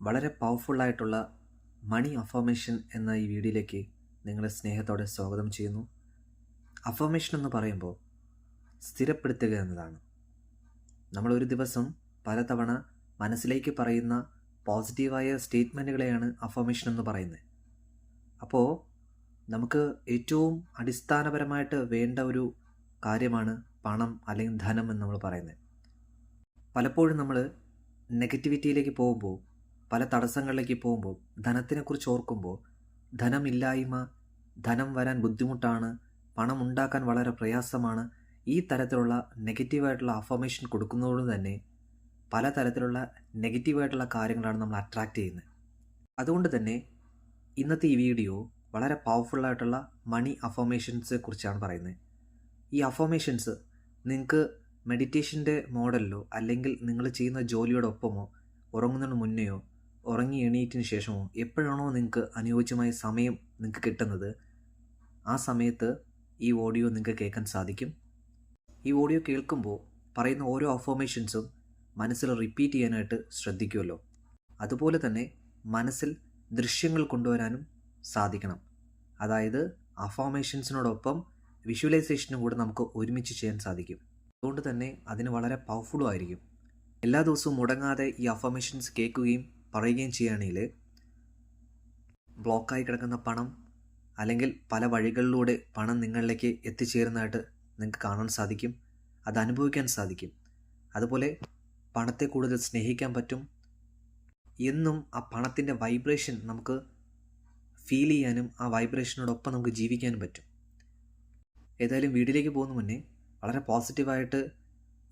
വളരെ പവർഫുള്ളായിട്ടുള്ള മണി അഫർമേഷൻ എന്ന ഈ വീഡിയോയിലേക്ക് നിങ്ങളെ സ്നേഹത്തോടെ സ്വാഗതം ചെയ്യുന്നു. അഫർമേഷൻ എന്ന് പറയുമ്പോൾ സ്ഥിരപ്പെടുത്തുക എന്നതാണ്. നമ്മൾ ഒരു ദിവസം പലതവണ മനസ്സിലേക്ക് പറയുന്ന പോസിറ്റീവായ സ്റ്റേറ്റ്മെന്റുകളെയാണ് അഫർമേഷൻ എന്ന് പറയുന്നത്. അപ്പോൾ നമുക്ക് ഏറ്റവും അടിസ്ഥാനപരമായിട്ട് വേണ്ട ഒരു കാര്യമാണ് പണം അല്ലെങ്കിൽ ധനം എന്ന് നമ്മൾ പറയുന്നത്. പലപ്പോഴും നമ്മൾ നെഗറ്റിവിറ്റിയിലേക്ക് പോകുമ്പോൾ പല തടസ്സങ്ങളിലേക്ക് പോകുമ്പോൾ ധനത്തിനെക്കുറിച്ച് ഓർക്കുമ്പോൾ ധനമില്ലായ്മ ധനം വരാൻ ബുദ്ധിമുട്ടാണ് പണം ഉണ്ടാക്കാൻ വളരെ പ്രയാസമാണ് ഈ തരത്തിലുള്ള നെഗറ്റീവായിട്ടുള്ള അഫർമേഷൻ കൊടുക്കുന്നതോട് തന്നെ പല പലതരത്തിലുള്ള നെഗറ്റീവായിട്ടുള്ള കാര്യങ്ങളാണ് നമ്മൾ അട്രാക്റ്റ് ചെയ്യുന്നത്. അതുകൊണ്ട് തന്നെ ഇന്നത്തെ ഈ വീഡിയോ വളരെ പവർഫുള്ളായിട്ടുള്ള മണി അഫർമേഷൻസിനെ കുറിച്ചാണ് പറയുന്നത്. ഈ അഫർമേഷൻസ് നിങ്ങൾക്ക് മെഡിറ്റേഷന്റെ മോഡലിലോ അല്ലെങ്കിൽ നിങ്ങൾ ചെയ്യുന്ന ജോലിയോടൊപ്പമോ ഉറങ്ങുന്നതിന് മുന്നെയോ ഉറങ്ങി എണീറ്റിന് ശേഷമോ എപ്പോഴാണോ നിങ്ങൾക്ക് അനുയോജ്യമായ സമയം നിങ്ങൾക്ക് കിട്ടുന്നത് ആ സമയത്ത് ഈ ഓഡിയോ നിങ്ങൾക്ക് കേൾക്കാൻ സാധിക്കും. ഈ ഓഡിയോ കേൾക്കുമ്പോൾ പറയുന്ന ഓരോ അഫോമേഷൻസും മനസ്സിൽ റിപ്പീറ്റ് ചെയ്യാനായിട്ട് ശ്രദ്ധിക്കുമല്ലോ. അതുപോലെ തന്നെ മനസ്സിൽ ദൃശ്യങ്ങൾ കൊണ്ടുവരാനും സാധിക്കണം. അതായത് അഫോമേഷൻസിനോടൊപ്പം വിഷ്വലൈസേഷനും കൂടെ നമുക്ക് ഒരുമിച്ച് ചെയ്യാൻ സാധിക്കും. അതുകൊണ്ട് തന്നെ അതിന് വളരെ പവർഫുള്ളും ആയിരിക്കും. എല്ലാ ദിവസവും മുടങ്ങാതെ ഈ അഫർമേഷൻസ് കേൾക്കുകയും പറയുകയും ചെയ്യുകയാണെങ്കിൽ ബ്ലോക്കായി കിടക്കുന്ന പണം അല്ലെങ്കിൽ പല വഴികളിലൂടെ പണം നിങ്ങളിലേക്ക് എത്തിച്ചേരുന്നതായിട്ട് നിങ്ങൾക്ക് കാണാൻ സാധിക്കും. അത് അനുഭവിക്കാൻ സാധിക്കും. അതുപോലെ പണത്തെ കൂടുതൽ സ്നേഹിക്കാൻ പറ്റും. എന്നും ആ പണത്തിന്റെ വൈബ്രേഷൻ നമുക്ക് ഫീൽ ചെയ്യാനും ആ വൈബ്രേഷനോടൊപ്പം നമുക്ക് ജീവിക്കാനും പറ്റും. ഏതായാലും വീട്ടിലേക്ക് പോകുന്ന മുന്നേ വളരെ പോസിറ്റീവായിട്ട്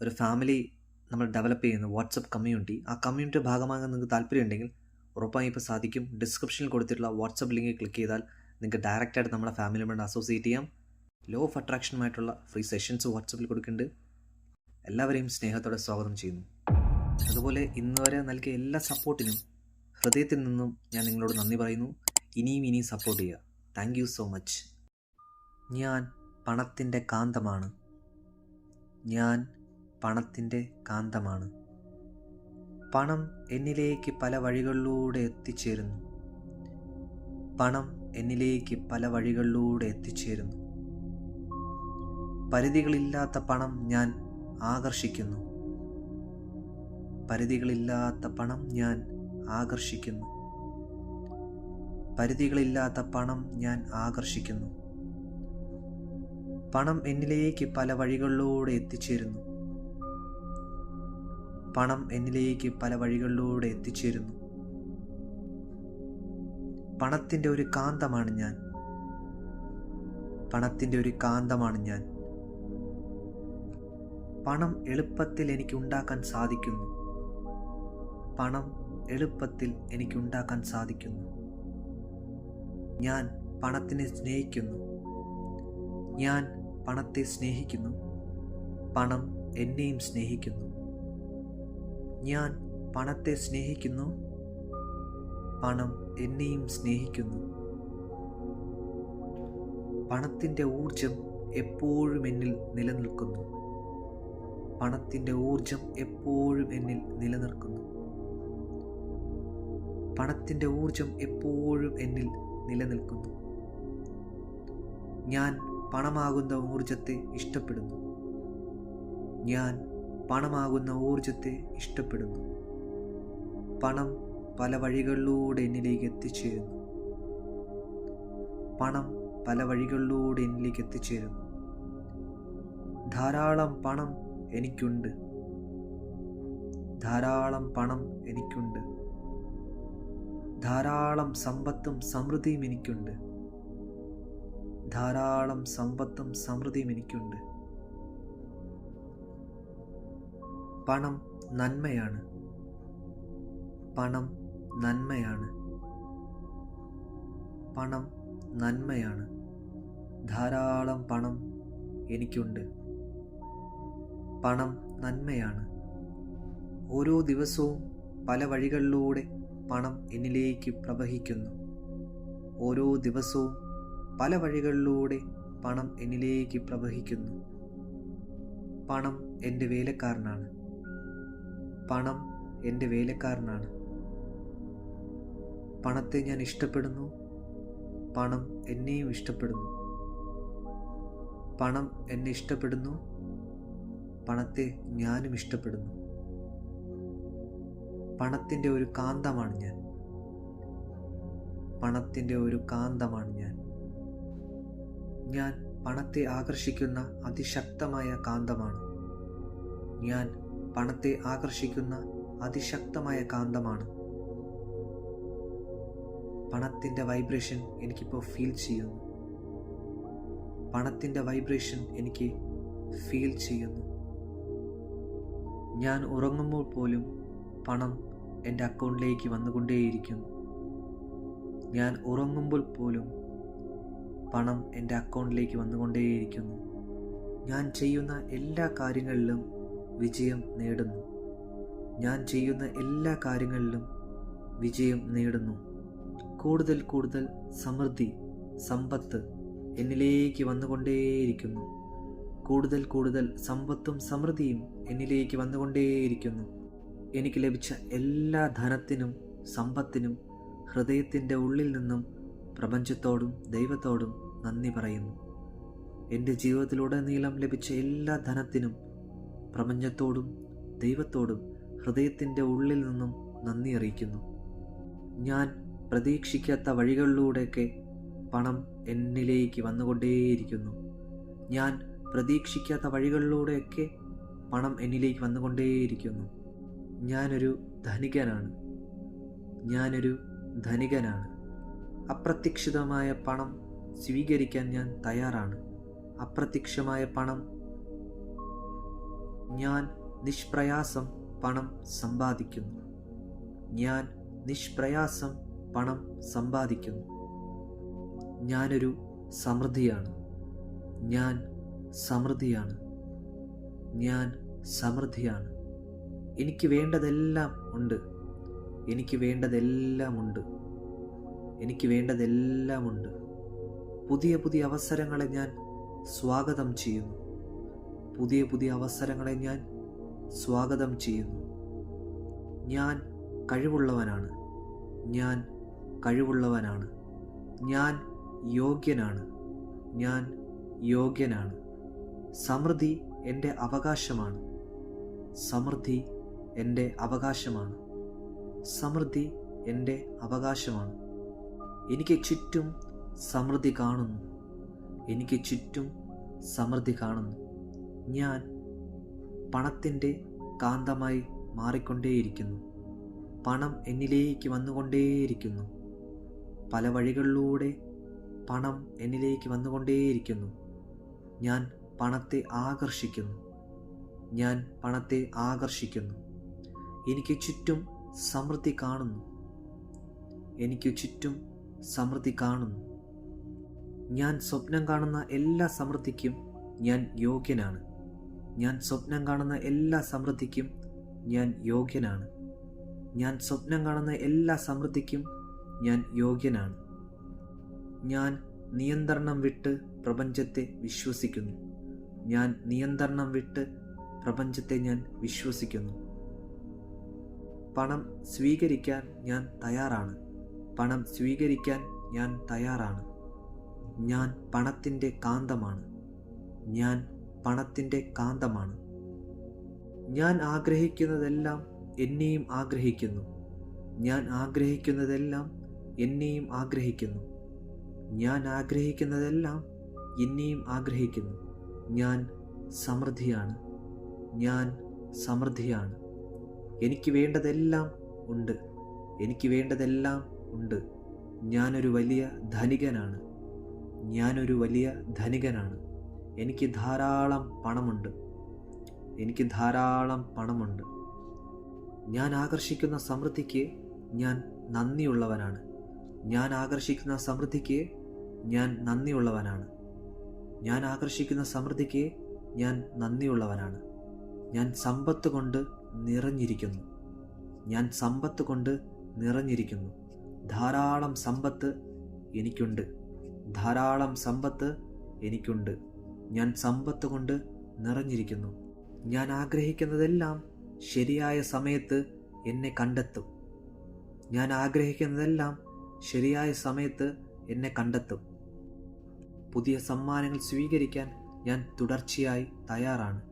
ഒരു ഫാമിലി നമ്മൾ ഡെവലപ്പ് ചെയ്യുന്ന വാട്സപ്പ് കമ്മ്യൂണിറ്റി ആ കമ്മ്യൂണിറ്റി ഭാഗമാകാൻ നിങ്ങൾക്ക് താല്പര്യമുണ്ടെങ്കിൽ ഉറപ്പായും ഇപ്പോൾ സാധിക്കും. ഡിസ്ക്രിപ്ഷനിൽ കൊടുത്തിട്ടുള്ള വാട്സപ്പ് ലിങ്ക് ക്ലിക്ക് ചെയ്താൽ നിങ്ങൾക്ക് ഡയറക്റ്റായിട്ട് നമ്മുടെ ഫാമിലി മെമ്പർ അസോസിയേറ്റ് ചെയ്യാം. ലോ ഓഫ് അട്രാക്ഷനുമായിട്ടുള്ള ഫ്രീ സെഷൻസ് വാട്സപ്പിൽ കൊടുക്കുന്നുണ്ട്. എല്ലാവരെയും സ്നേഹത്തോടെ സ്വാഗതം ചെയ്യുന്നു. അതുപോലെ ഇന്ന് വരെ നൽകിയ എല്ലാ സപ്പോർട്ടിനും ഹൃദയത്തിൽ നിന്നും ഞാൻ നിങ്ങളോട് നന്ദി പറയുന്നു. ഇനിയും ഇനിയും സപ്പോർട്ട് ചെയ്യുക. താങ്ക് യു സോ മച്ച് ഞാൻ പണത്തിന്റെ കാന്തമാണ്. ഞാൻ പണത്തിന്റെ കാന്തമാണ്. പണം എന്നിലേക്ക് പല വഴികളിലൂടെ എത്തിച്ചേരുന്നു. പണം എന്നിലേക്ക് പല വഴികളിലൂടെ എത്തിച്ചേരുന്നു. പരിധികളില്ലാത്ത പണം ഞാൻ ആകർഷിക്കുന്നു. പരിധികളില്ലാത്ത പണം ഞാൻ ആകർഷിക്കുന്നു. പരിധികളില്ലാത്ത പണം ഞാൻ ആകർഷിക്കുന്നു. പണം എന്നിലേക്ക് പല വഴികളിലൂടെ എത്തിച്ചേരുന്നു. പണം എന്നിലേക്ക് പല വഴികളിലൂടെ എത്തിച്ചേരുന്നു. പണത്തിന്റെ ഒരു കാന്തമാണ് ഞാൻ. പണത്തിന്റെ ഒരു കാന്തമാണ് ഞാൻ. പണം എളുപ്പത്തിൽ എനിക്ക് ഉണ്ടാക്കാൻ സാധിക്കുന്നു. പണം എളുപ്പത്തിൽ എനിക്ക് ഉണ്ടാക്കാൻ സാധിക്കുന്നു. ഞാൻ പണത്തിനെ സ്നേഹിക്കുന്നു. ഞാൻ പണത്തെ സ്നേഹിക്കുന്നു. പണം എന്നെയും സ്നേഹിക്കുന്നു. ഞാൻ പണത്തെ സ്നേഹിക്കുന്നു. പണം എന്നെയും സ്നേഹിക്കുന്നു. പണത്തിന്റെ ഊർജം എപ്പോഴും എന്നിൽ നിലനിൽക്കുന്നു. പണത്തിന്റെ ഊർജം എപ്പോഴും എന്നിൽ നിലനിൽക്കുന്നു. പണത്തിന്റെ ഊർജം എപ്പോഴും എന്നിൽ നിലനിൽക്കുന്നു. ഞാൻ പണമാകുന്ന ഊർജത്തെ ഇഷ്ടപ്പെടുന്നു. ഞാൻ പണമാകുന്ന ഊർജത്തെ ഇഷ്ടപ്പെടുന്നു. പണം പല വഴികളിലൂടെ എന്നിലേക്ക് എത്തിച്ചേരുന്നു. പണം പല വഴികളിലൂടെ എന്നിലേക്ക് എത്തിച്ചേരുന്നു. ധാരാളം പണം എനിക്കുണ്ട്. ധാരാളം പണം എനിക്കുണ്ട്. ധാരാളം സമ്പത്തും സമൃദ്ധിയും എനിക്കുണ്ട്. ധാരാളം സമ്പത്തും സമൃദ്ധിയും എനിക്കുണ്ട്. പണം നന്മയാണ്. പണം നന്മയാണ്. പണം നന്മയാണ്. ധാരാളം പണം എനിക്കുണ്ട്. പണം നന്മയാണ്. ഓരോ ദിവസവും പല വഴികളിലൂടെ പണം എന്നിലേക്ക് പ്രവഹിക്കുന്നു. ഓരോ ദിവസവും പല വഴികളിലൂടെ പണം എന്നിലേക്ക് പ്രവഹിക്കുന്നു. പണം എന്റെ വേലക്കാരനാണ്. പണം എന്റെ വേലക്കാരനാണ്. പണത്തെ ഞാൻ ഇഷ്ടപ്പെടുന്നു. പണം എന്നെയും ഇഷ്ടപ്പെടുന്നു. പണം എന്നെ ഇഷ്ടപ്പെടുന്നു. പണത്തെ ഞാനും ഇഷ്ടപ്പെടുന്നു. പണത്തിന്റെ ഒരു കാന്തമാണ് ഞാൻ. പണത്തിന്റെ ഒരു കാന്തമാണ് ഞാൻ. ഞാൻ പണത്തെ ആകർഷിക്കുന്ന അതിശക്തമായ കാന്തമാണ്. ഞാൻ പണത്തെ ആകർഷിക്കുന്ന അതിശക്തമായ കാന്തമാണ്. പണത്തിന്റെ വൈബ്രേഷൻ എനിക്കിപ്പോൾ ഫീൽ ചെയ്യുന്നു. പണത്തിന്റെ വൈബ്രേഷൻ എനിക്ക് ഫീൽ ചെയ്യുന്നു. ഞാൻ ഉറങ്ങുമ്പോൾ പോലും പണം എന്റെ അക്കൗണ്ടിലേക്ക് വന്നുകൊണ്ടേയിരിക്കുന്നു. ഞാൻ ഉറങ്ങുമ്പോൾ പോലും പണം എന്റെ അക്കൗണ്ടിലേക്ക് വന്നുകൊണ്ടേയിരിക്കുന്നു. ഞാൻ ചെയ്യുന്ന എല്ലാ കാര്യങ്ങളിലും വിജയം നേടുന്നു. ഞാൻ ചെയ്യുന്ന എല്ലാ കാര്യങ്ങളിലും വിജയം നേടുന്നു. കൂടുതൽ കൂടുതൽ സമൃദ്ധി സമ്പത്ത് എന്നിലേക്ക് വന്നുകൊണ്ടേയിരിക്കുന്നു. കൂടുതൽ കൂടുതൽ സമ്പത്തും സമൃദ്ധിയും എന്നിലേക്ക് വന്നുകൊണ്ടേയിരിക്കുന്നു. എനിക്ക് ലഭിച്ച എല്ലാ ധനത്തിനും സമ്പത്തിനും ഹൃദയത്തിന്റെ ഉള്ളിൽ നിന്നും പ്രപഞ്ചത്തോടും ദൈവത്തോടും നന്ദി പറയുന്നു. എന്റെ ജീവിതത്തിലുടനീളം ലഭിച്ച എല്ലാ ധനത്തിനും പ്രപഞ്ചത്തോടും ദൈവത്തോടും ഹൃദയത്തിന്റെ ഉള്ളിൽ നിന്നും നന്ദി അറിയിക്കുന്നു. ഞാൻ പ്രതീക്ഷിക്കാത്ത വഴികളിലൂടെയൊക്കെ പണം എന്നിലേക്ക് വന്നുകൊണ്ടേയിരിക്കുന്നു. ഞാൻ പ്രതീക്ഷിക്കാത്ത വഴികളിലൂടെയൊക്കെ പണം എന്നിലേക്ക് വന്നുകൊണ്ടേയിരിക്കുന്നു. ഞാനൊരു ധനികനാണ്. ഞാനൊരു ധനികനാണ്. അപ്രത്യക്ഷിതമായ പണം സ്വീകരിക്കാൻ ഞാൻ തയ്യാറാണ്. അപ്രത്യക്ഷമായ പണം ഞാൻ നിഷ്പ്രയാസം പണം സമ്പാദിക്കുന്നു. ഞാൻ നിഷ്പ്രയാസം പണം സമ്പാദിക്കുന്നു. ഞാനൊരു സമൃദ്ധിയാണ്. ഞാൻ സമൃദ്ധിയാണ്. ഞാൻ സമൃദ്ധിയാണ്. എനിക്ക് വേണ്ടതെല്ലാം ഉണ്ട്. എനിക്ക് വേണ്ടതെല്ലാം ഉണ്ട്. എനിക്ക് വേണ്ടതെല്ലാം ഉണ്ട്. പുതിയ പുതിയ അവസരങ്ങളെ ഞാൻ സ്വാഗതം ചെയ്യുന്നു. പുതിയ പുതിയ അവസരങ്ങളെ ഞാൻ സ്വാഗതം ചെയ്യുന്നു. ഞാൻ കഴിവുള്ളവനാണ്. ഞാൻ കഴിവുള്ളവനാണ്. ഞാൻ യോഗ്യനാണ്. ഞാൻ യോഗ്യനാണ്. സമൃദ്ധി എന്റെ അവകാശമാണ്. സമൃദ്ധി എന്റെ അവകാശമാണ്. സമൃദ്ധി എന്റെ അവകാശമാണ്. എനിക്ക് ചുറ്റും സമൃദ്ധി കാണുന്നു. എനിക്ക് ചുറ്റും സമൃദ്ധി കാണുന്നു. ഞാൻ പണത്തിന്റെ കാന്തമായി മാറിക്കൊണ്ടേയിരിക്കുന്നു. പണം എന്നിലേക്ക് വന്നുകൊണ്ടേയിരിക്കുന്നു. പല വഴികളിലൂടെ പണം എന്നിലേക്ക് വന്നുകൊണ്ടേയിരിക്കുന്നു. ഞാൻ പണത്തെ ആകർഷിക്കുന്നു. ഞാൻ പണത്തെ ആകർഷിക്കുന്നു. എനിക്ക് ചുറ്റും സമൃദ്ധി കാണുന്നു. എനിക്ക് ചുറ്റും സമൃദ്ധി കാണുന്നു. ഞാൻ സ്വപ്നം കാണുന്ന എല്ലാ സമൃദ്ധിക്കും ഞാൻ യോഗ്യനാണ്. ഞാൻ സ്വപ്നം കാണുന്ന എല്ലാ സമൃദ്ധിക്കും ഞാൻ യോഗ്യനാണ്. ഞാൻ സ്വപ്നം കാണുന്ന എല്ലാ സമൃദ്ധിക്കും ഞാൻ യോഗ്യനാണ്. ഞാൻ നിയന്ത്രണം വിട്ട് പ്രപഞ്ചത്തെ വിശ്വസിക്കുന്നു. ഞാൻ നിയന്ത്രണം വിട്ട് പ്രപഞ്ചത്തെ ഞാൻ വിശ്വസിക്കുന്നു. പണം സ്വീകരിക്കാൻ ഞാൻ തയ്യാറാണ്. പണം സ്വീകരിക്കാൻ ഞാൻ തയ്യാറാണ്. ഞാൻ പണത്തിന്റെ കാന്തമാണ്. ഞാൻ പണത്തിന്റെ കാന്തമാണ്. ഞാൻ ആഗ്രഹിക്കുന്നതെല്ലാം എന്നെയും ആഗ്രഹിക്കുന്നു. ഞാൻ ആഗ്രഹിക്കുന്നതെല്ലാം എന്നെയും ആഗ്രഹിക്കുന്നു. ഞാൻ ആഗ്രഹിക്കുന്നതെല്ലാം എന്നെയും ആഗ്രഹിക്കുന്നു. ഞാൻ സമൃദ്ധിയാണ്. ഞാൻ സമൃദ്ധിയാണ്. എനിക്ക് വേണ്ടതെല്ലാം ഉണ്ട്. എനിക്ക് വേണ്ടതെല്ലാം ഉണ്ട്. ഞാനൊരു വലിയ ധനികനാണ്. ഞാനൊരു വലിയ ധനികനാണ്. എനിക്ക് ധാരാളം പണമുണ്ട്. എനിക്ക് ധാരാളം പണമുണ്ട്. ഞാൻ ആകർഷിക്കുന്ന സമൃദ്ധിക്ക് ഞാൻ നന്ദിയുള്ളവനാണ്. ഞാൻ ആകർഷിക്കുന്ന സമൃദ്ധിക്ക് ഞാൻ നന്ദിയുള്ളവനാണ്. ഞാൻ ആകർഷിക്കുന്ന സമൃദ്ധിക്ക് ഞാൻ നന്ദിയുള്ളവനാണ്. ഞാൻ സമ്പത്ത് കൊണ്ട് നിറഞ്ഞിരിക്കുന്നു. ഞാൻ സമ്പത്ത് കൊണ്ട് നിറഞ്ഞിരിക്കുന്നു. ധാരാളം സമ്പത്ത് എനിക്കുണ്ട്. ധാരാളം സമ്പത്ത് എനിക്കുണ്ട്. ഞാൻ സമ്പത്ത് കൊണ്ട് നിറഞ്ഞിരിക്കുന്നു. ഞാൻ ആഗ്രഹിക്കുന്നതെല്ലാം ശരിയായ സമയത്ത് എന്നെ കണ്ടെത്തും. ഞാൻ ആഗ്രഹിക്കുന്നതെല്ലാം ശരിയായ സമയത്ത് എന്നെ കണ്ടെത്തും. പുതിയ സമ്മാനങ്ങൾ സ്വീകരിക്കാൻ ഞാൻ തുടർച്ചയായി തയ്യാറാണ്.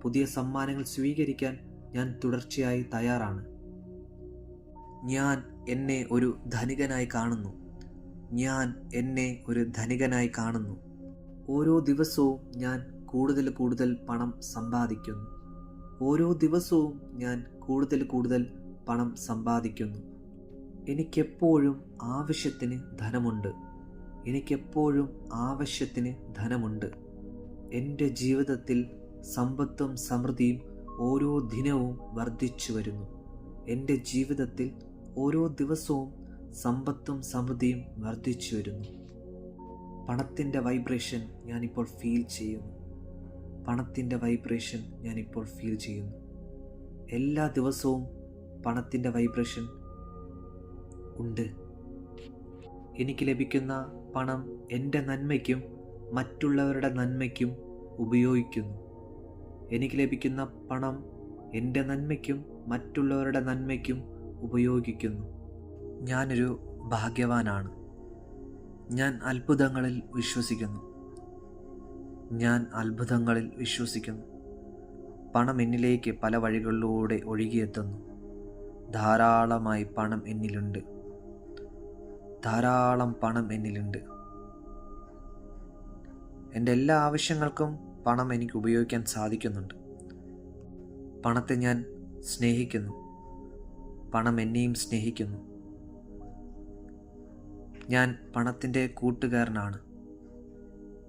പുതിയ സമ്മാനങ്ങൾ സ്വീകരിക്കാൻ ഞാൻ തുടർച്ചയായി തയ്യാറാണ്. ഞാൻ എന്നെ ഒരു ധനികനായി കാണുന്നു. ഞാൻ എന്നെ ഒരു ധനികനായി കാണുന്നു. ഓരോ ദിവസവും ഞാൻ കൂടുതൽ കൂടുതൽ പണം സമ്പാദിക്കുന്നു. ഓരോ ദിവസവും ഞാൻ കൂടുതൽ കൂടുതൽ പണം സമ്പാദിക്കുന്നു. എനിക്കെപ്പോഴും ആവശ്യത്തിന് ധനമുണ്ട്. എനിക്കെപ്പോഴും ആവശ്യത്തിന് ധനമുണ്ട്. എന്റെ ജീവിതത്തിൽ സമ്പത്തും സമൃദ്ധിയും ഓരോ ദിനവും വർദ്ധിച്ചു വരുന്നു. എന്റെ ജീവിതത്തിൽ ഓരോ ദിവസവും സമ്പത്തും സമൃദ്ധിയും വർദ്ധിച്ചു വരുന്നു. പണത്തിന്റെ വൈബ്രേഷൻ ഞാനിപ്പോൾ ഫീൽ ചെയ്യുന്നു. പണത്തിന്റെ വൈബ്രേഷൻ ഞാനിപ്പോൾ ഫീൽ ചെയ്യുന്നു. എല്ലാ ദിവസവും പണത്തിന്റെ വൈബ്രേഷൻ ഉണ്ട്. എനിക്ക് ലഭിക്കുന്ന പണം എന്റെ നന്മയ്ക്കും മറ്റുള്ളവരുടെ നന്മയ്ക്കും ഉപയോഗിക്കുന്നു. എനിക്ക് ലഭിക്കുന്ന പണം എന്റെ നന്മയ്ക്കും മറ്റുള്ളവരുടെ നന്മയ്ക്കും ഉപയോഗിക്കുന്നു. ഞാനൊരു ഭാഗ്യവാനാണ്. ഞാൻ അത്ഭുതങ്ങളിൽ വിശ്വസിക്കുന്നു. ഞാൻ അത്ഭുതങ്ങളിൽ വിശ്വസിക്കുന്നു. പണം എന്നിലേക്ക് പല വഴികളിലൂടെ ഒഴുകിയെത്തുന്നു. ധാരാളമായി പണം എന്നിലുണ്ട്. ധാരാളം പണം എന്നിലുണ്ട്. എന്റെ എല്ലാ ആവശ്യങ്ങൾക്കും പണം എനിക്ക് ഉപയോഗിക്കാൻ സാധിക്കുന്നുണ്ട്. പണത്തെ ഞാൻ സ്നേഹിക്കുന്നു. പണം എന്നെയും സ്നേഹിക്കുന്നു. ഞാൻ പണത്തിന്റെ കൂട്ടുകാരനാണ്.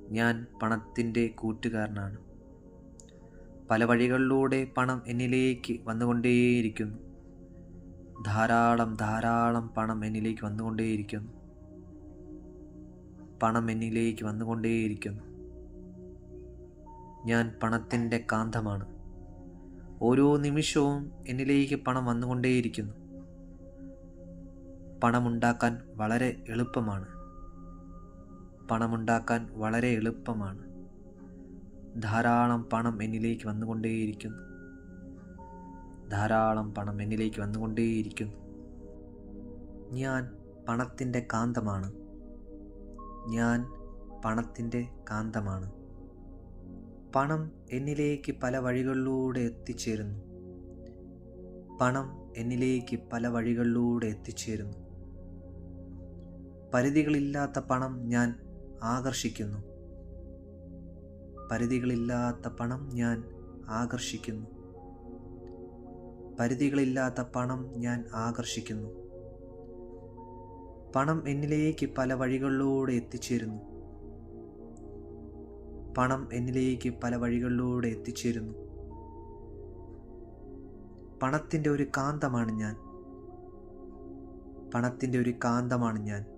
ഞാൻ പണത്തിന്റെ കൂട്ടുകാരനാണ്. പല വഴികളിലൂടെ പണം എന്നിലേക്ക് വന്നുകൊണ്ടേയിരിക്കുന്നു. ധാരാളം ധാരാളം പണം എന്നിലേക്ക് വന്നുകൊണ്ടേയിരിക്കുന്നു. പണം എന്നിലേക്ക് വന്നുകൊണ്ടേയിരിക്കുന്നു. ഞാൻ പണത്തിന്റെ കാന്തമാണ്. ഓരോ നിമിഷവും എന്നിലേക്ക് പണം വന്നുകൊണ്ടേയിരിക്കുന്നു. പണമുണ്ടാക്കാൻ വളരെ എളുപ്പമാണ്. പണമുണ്ടാക്കാൻ വളരെ എളുപ്പമാണ്. ധാരാളം പണം എന്നിലേക്ക് വന്നുകൊണ്ടേയിരിക്കുന്നു. ധാരാളം പണം എന്നിലേക്ക് വന്നുകൊണ്ടേയിരിക്കുന്നു. ഞാൻ പണത്തിന്റെ കാന്തമാണ്. ഞാൻ പണത്തിന്റെ കാന്തമാണ്. പണം എന്നിലേക്ക് പല വഴികളിലൂടെ എത്തിച്ചേരുന്നു. പണം എന്നിലേക്ക് പല വഴികളിലൂടെ എത്തിച്ചേരുന്നു. പരിധികളില്ലാത്ത പണം ഞാൻ ആകർഷിക്കുന്നു. പരിധികളില്ലാത്ത പണം ഞാൻ ആകർഷിക്കുന്നു. പരിധികളില്ലാത്ത പണം ഞാൻ ആകർഷിക്കുന്നു. പണം എന്നിലേക്ക് പല വഴികളിലൂടെ എത്തിച്ചേരുന്നു. പണം എന്നിലേക്ക് പല വഴികളിലൂടെ എത്തിച്ചേരുന്നു. പണത്തിന്റെ ഒരു കാന്തമാണ് ഞാൻ. പണത്തിന്റെ ഒരു കാന്തമാണ് ഞാൻ.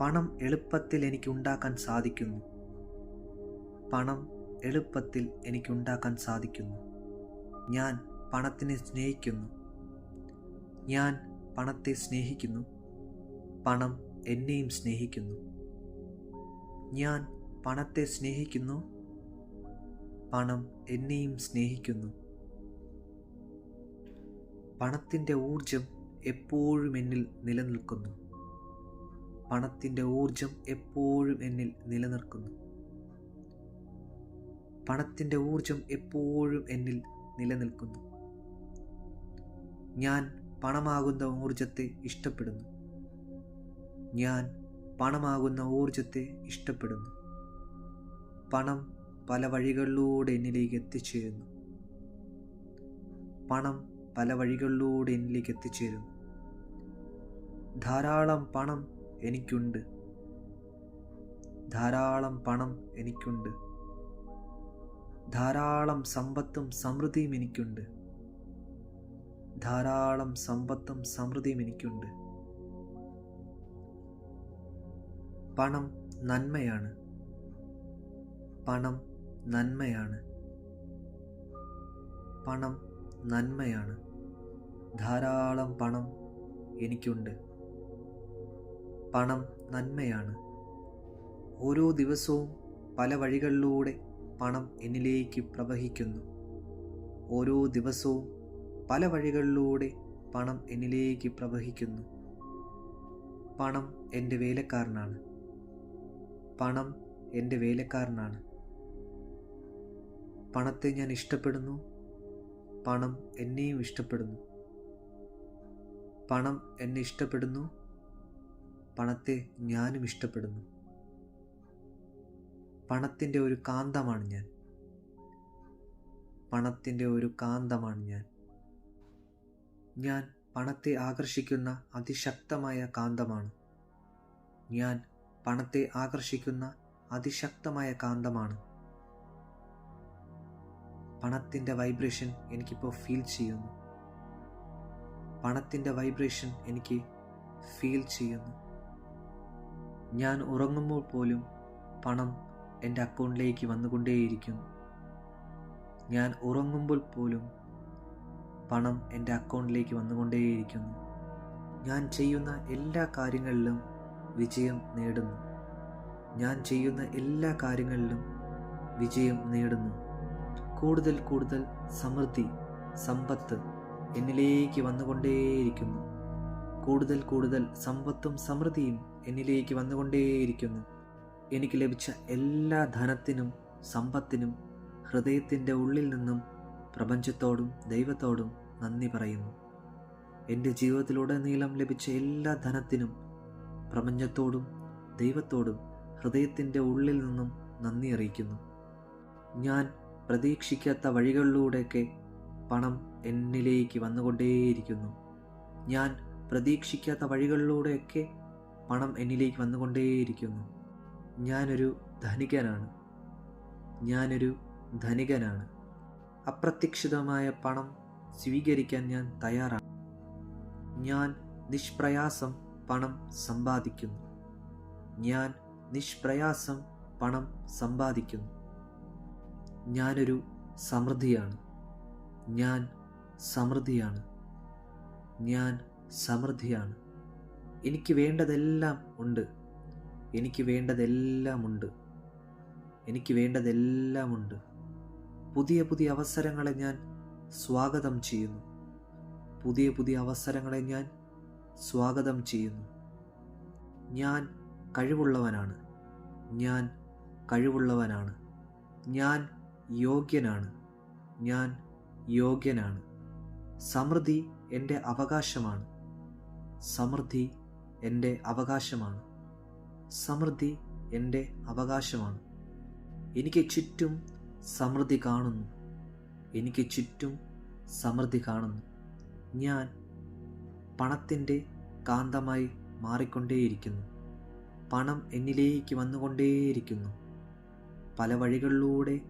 പണം എളുപ്പത്തിൽ എനിക്ക് ഉണ്ടാക്കാൻ സാധിക്കുന്നു. പണം എളുപ്പത്തിൽ എനിക്ക് ഉണ്ടാക്കാൻ സാധിക്കുന്നു. ഞാൻ പണത്തിനെ സ്നേഹിക്കുന്നു. ഞാൻ പണത്തെ സ്നേഹിക്കുന്നു. പണം എന്നെയും സ്നേഹിക്കുന്നു. ഞാൻ പണത്തെ സ്നേഹിക്കുന്നു. പണം എന്നെയും സ്നേഹിക്കുന്നു. പണത്തിന്റെ ഊർജം എപ്പോഴും എന്നിൽ നിലനിൽക്കുന്നു. പണത്തിന്റെ ഊർജം എപ്പോഴും എന്നിൽ നിലനിൽക്കുന്നു. പണത്തിന്റെ ഊർജം എപ്പോഴും എന്നിൽ നിലനിൽക്കുന്നു. ഞാൻ പണമാകുന്ന ഊർജത്തെ ഇഷ്ടപ്പെടുന്നു. ഞാൻ പണമാകുന്ന ഊർജത്തെ ഇഷ്ടപ്പെടുന്നു. പണം പല വഴികളിലൂടെ എന്നിലേക്ക് എത്തിച്ചേരുന്നു. പണം പല വഴികളിലൂടെ എന്നിലേക്ക് എത്തിച്ചേരുന്നു. ധാരാളം പണം എനിക്കുണ്ട്. ധാരാളം പണം എനിക്കുണ്ട്. ധാരാളം സമ്പത്തും സമൃദ്ധിയും എനിക്കുണ്ട്. ധാരാളം സമ്പത്തും സമൃദ്ധിയും എനിക്കുണ്ട്. പണം നന്മയാണ്. പണം നന്മയാണ്. പണം നന്മയാണ്. ധാരാളം പണം എനിക്കുണ്ട്. പണം നന്മയാണ്. ഓരോ ദിവസവും പല വഴികളിലൂടെ പണം എന്നിലേക്ക് പ്രവഹിക്കുന്നു. ഓരോ ദിവസവും പല വഴികളിലൂടെ പണം എന്നിലേക്ക് പ്രവഹിക്കുന്നു. പണം എന്റെ വേലക്കാരനാണ്. പണം എന്റെ വേലക്കാരനാണ്. പണത്തെ ഞാൻ ഇഷ്ടപ്പെടുന്നു. പണം എന്നെയും ഇഷ്ടപ്പെടുന്നു. പണം എന്നെ ഇഷ്ടപ്പെടുന്നു. പണത്തെ ഞാനും ഇഷ്ടപ്പെടുന്നു. പണത്തിന്റെ ഒരു കാന്തമാണ് ഞാൻ. പണത്തിന്റെ ഒരു കാന്തമാണ് ഞാൻ. ഞാൻ പണത്തെ ആകർഷിക്കുന്ന അതിശക്തമായ കാന്തമാണ്. ഞാൻ പണത്തെ ആകർഷിക്കുന്ന അതിശക്തമായ കാന്തമാണ്. പണത്തിന്റെ വൈബ്രേഷൻ എനിക്കിപ്പോൾ ഫീൽ ചെയ്യുന്നു. പണത്തിന്റെ വൈബ്രേഷൻ എനിക്ക് ഫീൽ ചെയ്യുന്നു. ഞാൻ ഉറങ്ങുമ്പോൾ പോലും പണം എന്റെ അക്കൗണ്ടിലേക്ക് വന്നുകൊണ്ടേയിരിക്കുന്നു ഞാൻ ഉറങ്ങുമ്പോൾ പോലും പണം എന്റെ അക്കൗണ്ടിലേക്ക് വന്നുകൊണ്ടേയിരിക്കുന്നു. ഞാൻ ചെയ്യുന്ന എല്ലാ കാര്യങ്ങളിലും വിജയം നേടുന്നു. ഞാൻ ചെയ്യുന്ന എല്ലാ കാര്യങ്ങളിലും വിജയം നേടുന്നു. കൂടുതൽ കൂടുതൽ സമൃദ്ധി സമ്പത്ത് എന്നിലേക്ക് വന്നുകൊണ്ടേയിരിക്കുന്നു. കൂടുതൽ കൂടുതൽ സമ്പത്തും സമൃദ്ധിയും എന്നിലേക്ക് വന്നുകൊണ്ടേയിരിക്കുന്നു. എനിക്ക് ലഭിച്ച എല്ലാ ധനത്തിനും സമ്പത്തിനും ഹൃദയത്തിന്റെ ഉള്ളിൽ നിന്നും പ്രപഞ്ചത്തോടും ദൈവത്തോടും നന്ദി പറയുന്നു. എന്റെ ജീവിതത്തിലുടനീളം ലഭിച്ച എല്ലാ ധനത്തിനും പ്രപഞ്ചത്തോടും ദൈവത്തോടും ഹൃദയത്തിന്റെ ഉള്ളിൽ നിന്നും നന്ദി അറിയിക്കുന്നു. ഞാൻ പ്രതീക്ഷിക്കാത്ത വഴികളിലൂടെയൊക്കെ പണം എന്നിലേക്ക് വന്നുകൊണ്ടേയിരിക്കുന്നു. ഞാൻ പ്രതീക്ഷിക്കാത്ത വഴികളിലൂടെയൊക്കെ പണം എന്നിലേക്ക് വന്നുകൊണ്ടേയിരിക്കുന്നു. ഞാനൊരു ധനികനാണ്. ഞാനൊരു ധനികനാണ്. അപ്രത്യക്ഷിതമായ പണം സ്വീകരിക്കാൻ ഞാൻ തയ്യാറാണ്. ഞാൻ നിഷ്പ്രയാസം പണം സമ്പാദിക്കുന്നു. ഞാൻ നിഷ്പ്രയാസം പണം സമ്പാദിക്കുന്നു. ഞാനൊരു സമൃദ്ധിയാണ്. ഞാൻ സമൃദ്ധിയാണ്. ഞാൻ സമൃദ്ധിയാണ്. എനിക്ക് വേണ്ടതെല്ലാം ഉണ്ട്. എനിക്ക് വേണ്ടതെല്ലാം ഉണ്ട്. എനിക്ക് വേണ്ടതെല്ലാം ഉണ്ട്. പുതിയ പുതിയ അവസരങ്ങളെ ഞാൻ സ്വാഗതം ചെയ്യുന്നു. പുതിയ പുതിയ അവസരങ്ങളെ ഞാൻ സ്വാഗതം ചെയ്യുന്നു. ഞാൻ കഴിവുള്ളവനാണ്. ഞാൻ കഴിവുള്ളവനാണ്. ഞാൻ യോഗ്യനാണ്. ഞാൻ യോഗ്യനാണ്. സമൃദ്ധി എന്റെ അവകാശമാണ്. സമൃദ്ധി എന്റെ അവകാശമാണ്. സമൃദ്ധി എന്റെ അവകാശമാണ്. എനിക്ക് ചുറ്റും സമൃദ്ധി കാണുന്നു. എനിക്ക് ചുറ്റും സമൃദ്ധി കാണുന്നു. ഞാൻ പണത്തിന്റെ കാന്തമായി മാറിക്കൊണ്ടേയിരിക്കുന്നു. പണം എന്നിലേക്ക് വന്നുകൊണ്ടേയിരിക്കുന്നു. പല വഴികളിലൂടെ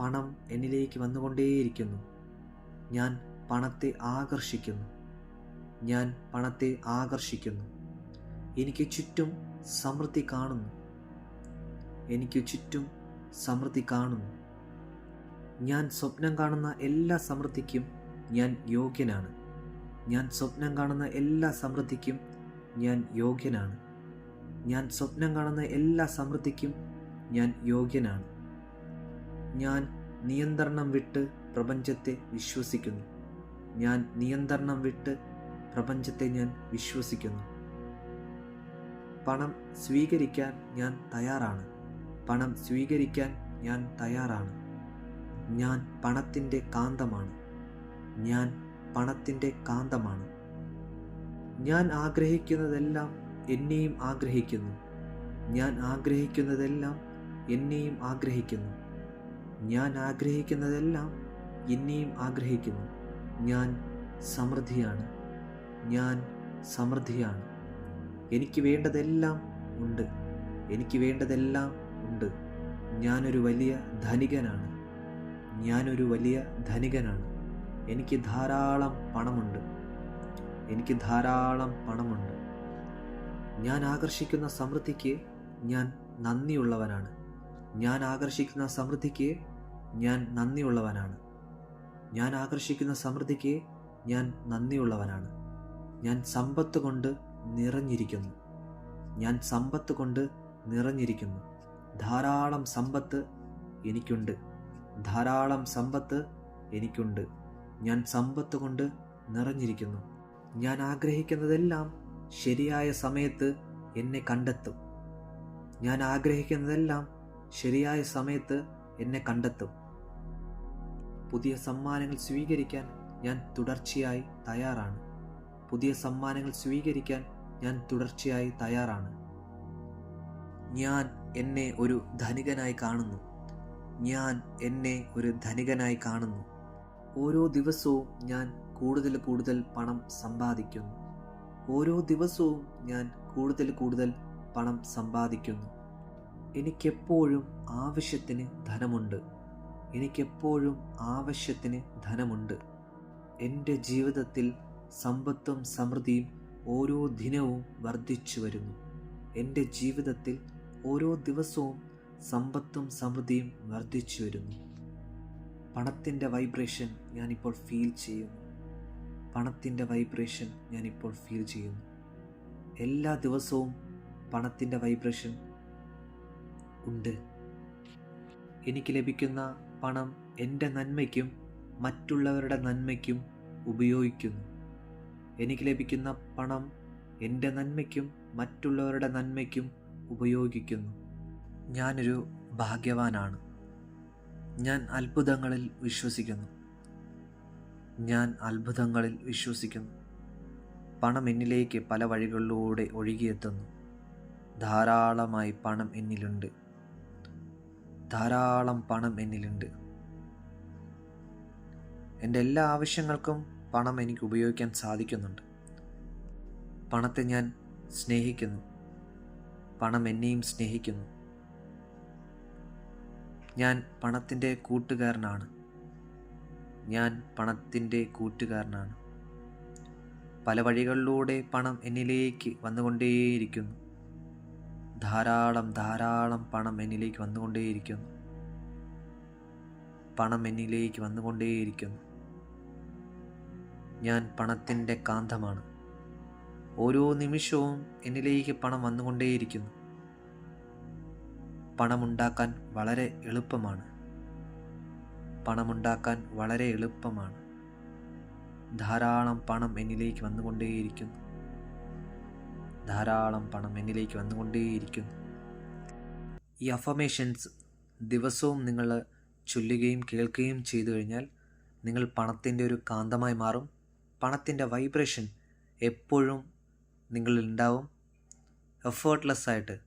പണം എന്നിലേക്ക് വന്നുകൊണ്ടേയിരിക്കുന്നു. ഞാൻ പണത്തെ ആകർഷിക്കുന്നു. ഞാൻ പണത്തെ ആകർഷിക്കുന്നു. എനിക്ക് ചുറ്റും സമൃദ്ധി കാണുന്നു. എനിക്ക് ചുറ്റും സമൃദ്ധി കാണുന്നു. ഞാൻ സ്വപ്നം കാണുന്ന എല്ലാ സമൃദ്ധിക്കും ഞാൻ യോഗ്യനാണ്. ഞാൻ സ്വപ്നം കാണുന്ന എല്ലാ സമൃദ്ധിക്കും ഞാൻ യോഗ്യനാണ്. ഞാൻ സ്വപ്നം കാണുന്ന എല്ലാ സമൃദ്ധിക്കും ഞാൻ യോഗ്യനാണ്. ഞാൻ നിയന്ത്രണം വിട്ട് പ്രപഞ്ചത്തെ വിശ്വസിക്കുന്നു. ഞാൻ നിയന്ത്രണം വിട്ട് പ്രപഞ്ചത്തെ ഞാൻ വിശ്വസിക്കുന്നു. പണം സ്വീകരിക്കാൻ ഞാൻ തയ്യാറാണ്. പണം സ്വീകരിക്കാൻ ഞാൻ തയ്യാറാണ്. ഞാൻ പണത്തിന്റെ കാന്തമാണ്. ഞാൻ പണത്തിന്റെ കാന്തമാണ്. ഞാൻ ആഗ്രഹിക്കുന്നതെല്ലാം എന്നെയും ആഗ്രഹിക്കുന്നു. ഞാൻ ആഗ്രഹിക്കുന്നതെല്ലാം എന്നെയും ആഗ്രഹിക്കുന്നു. ഞാൻ ആഗ്രഹിക്കുന്നതെല്ലാം എന്നെയും ആഗ്രഹിക്കുന്നു. ഞാൻ സമൃദ്ധിയാണ്. ഞാൻ സമൃദ്ധിയാണ്. എനിക്ക് വേണ്ടതെല്ലാം ഉണ്ട്. എനിക്ക് വേണ്ടതെല്ലാം ഉണ്ട്. ഞാനൊരു വലിയ ധനികനാണ്. ഞാനൊരു വലിയ ധനികനാണ്. എനിക്ക് ധാരാളം പണമുണ്ട്. എനിക്ക് ധാരാളം പണമുണ്ട്. ഞാൻ ആകർഷിക്കുന്ന സമൃദ്ധിക്ക് ഞാൻ നന്ദിയുള്ളവനാണ്. ഞാൻ ആകർഷിക്കുന്ന സമൃദ്ധിക്ക് ഞാൻ നന്ദിയുള്ളവനാണ്. ഞാൻ ആകർഷിക്കുന്ന സമൃദ്ധിക്ക് ഞാൻ നന്ദിയുള്ളവനാണ്. ഞാൻ സമ്പത്ത് കൊണ്ട് നിറഞ്ഞിരിക്കുന്നു. ഞാൻ സമ്പത്ത് കൊണ്ട് നിറഞ്ഞിരിക്കുന്നു. ധാരാളം സമ്പത്ത് എനിക്കുണ്ട്. ധാരാളം സമ്പത്ത് എനിക്കുണ്ട്. ഞാൻ സമ്പത്ത് കൊണ്ട് നിറഞ്ഞിരിക്കുന്നു. ഞാൻ ആഗ്രഹിക്കുന്നതെല്ലാം ശരിയായ സമയത്ത് എന്നെ കണ്ടെത്തും. ഞാൻ ആഗ്രഹിക്കുന്നതെല്ലാം ശരിയായ സമയത്ത് എന്നെ കണ്ടെത്തും. പുതിയ സമ്മാനങ്ങൾ സ്വീകരിക്കാൻ ഞാൻ തുടർച്ചയായി തയ്യാറാണ്. പുതിയ സമ്മാനങ്ങൾ സ്വീകരിക്കാൻ ഞാൻ തുടർച്ചയായി തയ്യാറാണ്. ഞാൻ എന്നെ ഒരു ധനികനായി കാണുന്നു. ഞാൻ എന്നെ ഒരു ധനികനായി കാണുന്നു. ഓരോ ദിവസവും ഞാൻ കൂടുതൽ കൂടുതൽ പണം സമ്പാദിക്കുന്നു. ഓരോ ദിവസവും ഞാൻ കൂടുതൽ കൂടുതൽ പണം സമ്പാദിക്കുന്നു. എനിക്കെപ്പോഴും ആവശ്യത്തിന് ധനമുണ്ട്. എനിക്കെപ്പോഴും ആവശ്യത്തിന് ധനമുണ്ട്. എന്റെ ജീവിതത്തിൽ സമ്പത്തും സമൃദ്ധിയും ഓരോ ദിനവും വർദ്ധിച്ചു വരുന്നു. എന്റെ ജീവിതത്തിൽ ഓരോ ദിവസവും സമ്പത്തും സമൃദ്ധിയും വർദ്ധിച്ചു വരുന്നു. പണത്തിന്റെ വൈബ്രേഷൻ ഞാനിപ്പോൾ ഫീൽ ചെയ്യുന്നു. പണത്തിന്റെ വൈബ്രേഷൻ ഞാനിപ്പോൾ ഫീൽ ചെയ്യുന്നു. എല്ലാ ദിവസവും പണത്തിന്റെ വൈബ്രേഷൻ ഉണ്ട്. എനിക്ക് ലഭിക്കുന്ന പണം എന്റെ നന്മയ്ക്കും മറ്റുള്ളവരുടെ നന്മയ്ക്കും ഉപയോഗിക്കുന്നു. എനിക്ക് ലഭിക്കുന്ന പണം എന്റെ നന്മയ്ക്കും മറ്റുള്ളവരുടെ നന്മയ്ക്കും ഉപയോഗിക്കുന്നു. ഞാനൊരു ഭാഗ്യവാനാണ്. ഞാൻ അത്ഭുതങ്ങളിൽ വിശ്വസിക്കുന്നു. ഞാൻ അത്ഭുതങ്ങളിൽ വിശ്വസിക്കുന്നു. പണം എന്നിലേക്ക് പല വഴികളിലൂടെ ഒഴുകിയെത്തുന്നു. ധാരാളമായി പണം എന്നിലുണ്ട്. ധാരാളം പണം എന്നിലുണ്ട്. എന്റെ എല്ലാ ആവശ്യങ്ങൾക്കും പണം എനിക്ക് ഉപയോഗിക്കാൻ സാധിക്കുന്നുണ്ട്. പണത്തെ ഞാൻ സ്നേഹിക്കുന്നു. പണം എന്നെയും സ്നേഹിക്കുന്നു. ഞാൻ പണത്തിന്റെ കൂട്ടുകാരനാണ്. ഞാൻ പണത്തിന്റെ കൂട്ടുകാരനാണ്. പല വഴികളിലൂടെ പണം എന്നിലേക്ക് വന്നുകൊണ്ടേയിരിക്കുന്നു. ധാരാളം ധാരാളം പണം എന്നിലേക്ക് വന്നുകൊണ്ടേയിരിക്കുന്നു. പണം എന്നിലേക്ക് വന്നുകൊണ്ടേയിരിക്കുന്നു. ഞാൻ പണത്തിന്റെ കാന്തമാണ്. ഓരോ നിമിഷവും എന്നിലേക്ക് പണം വന്നുകൊണ്ടേയിരിക്കുന്നു. പണമുണ്ടാക്കാൻ വളരെ എളുപ്പമാണ്. പണമുണ്ടാക്കാൻ വളരെ എളുപ്പമാണ്. ധാരാളം പണം എന്നിലേക്ക് വന്നുകൊണ്ടേയിരിക്കുന്നു. ധാരാളം പണം എന്നിലേക്ക് വന്നുകൊണ്ടേയിരിക്കുന്നു. ഈ അഫമേഷൻസ് ദിവസവും നിങ്ങൾ ചൊല്ലുകയും കേൾക്കുകയും ചെയ്തു കഴിഞ്ഞാൽ നിങ്ങൾ പണത്തിന്റെ ഒരു കാന്തമായി മാറും. പണത്തിന്റെ വൈബ്രേഷൻ എപ്പോഴും നിങ്ങളിൽ ഉണ്ടാവും. എഫേർട്ട്ലെസ് ആയിട്ട്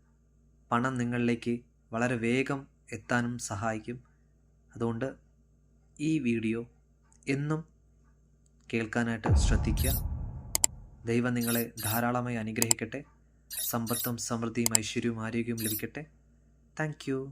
പണം നിങ്ങളിലേക്ക് വളരെ വേഗം എത്താനും സഹായിക്കും. അതുകൊണ്ട് ഈ വീഡിയോ എന്നും കേൾക്കാനായിട്ട് ശ്രദ്ധിക്കുക. ദൈവം നിങ്ങളെ ധാരാളമായി അനുഗ്രഹിക്കട്ടെ. സമ്പത്തും സമൃദ്ധിയും ഐശ്വര്യവും ആരോഗ്യവും ലഭിക്കട്ടെ. താങ്ക്